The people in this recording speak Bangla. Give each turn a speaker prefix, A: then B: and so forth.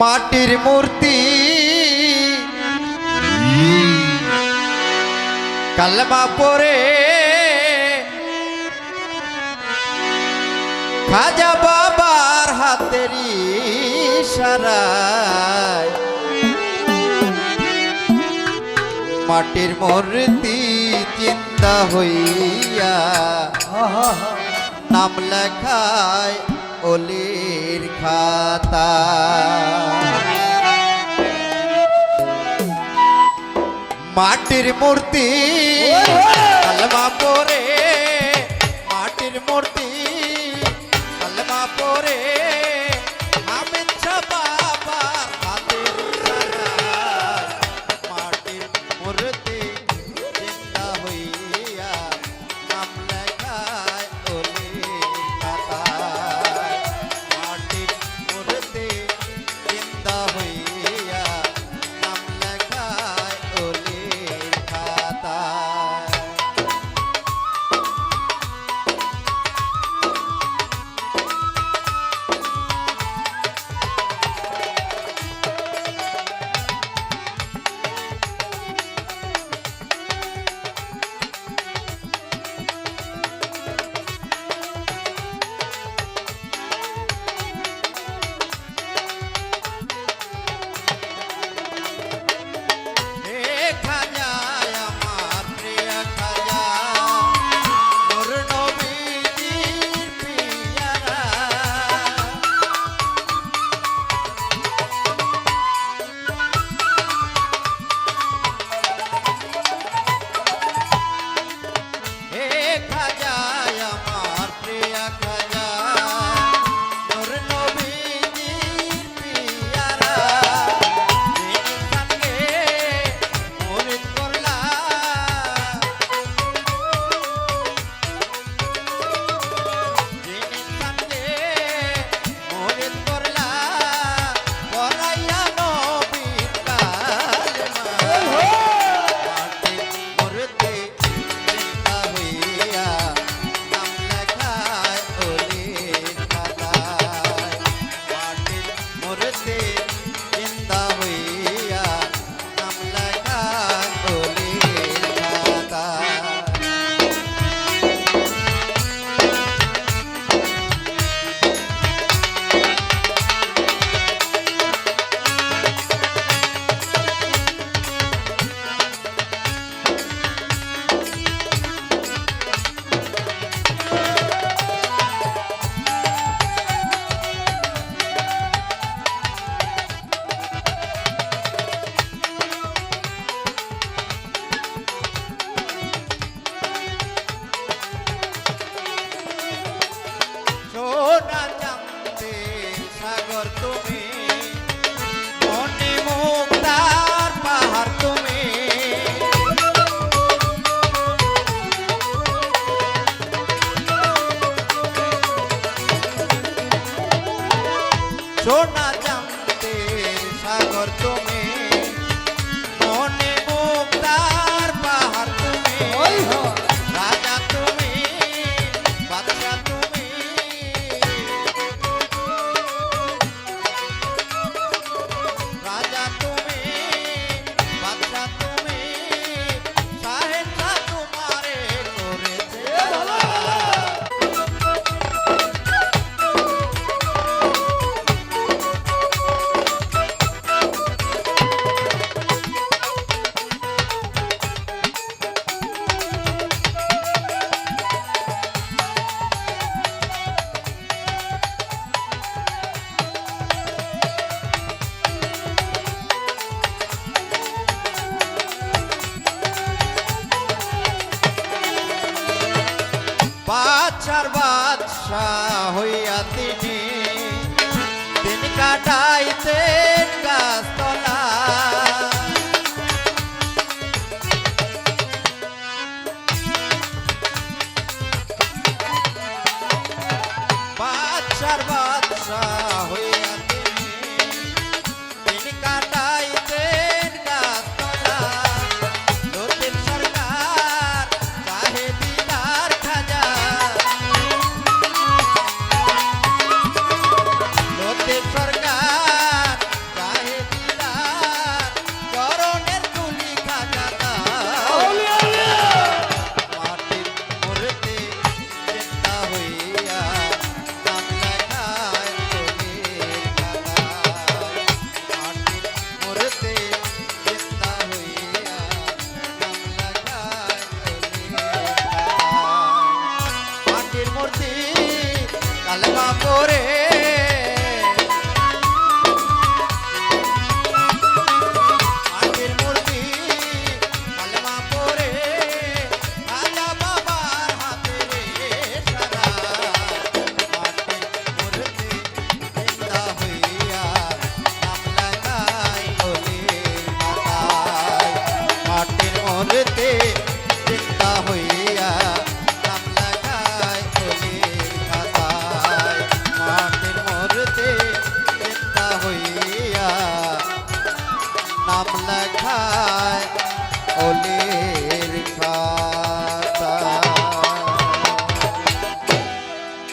A: মাটির মূর্তি। কালমা পরে খাজা বাবার হাতের সারা মাটির মূর্তি চিন্তা হইয়া নাম লেখায় অলির খাতা মাটির মূর্তি। কালমা পরে pagar. persona. বাদশাহ হইয়া তিনি। দিন কাটাইতে মূর্তি কালমা নাম লেখায় অলির খা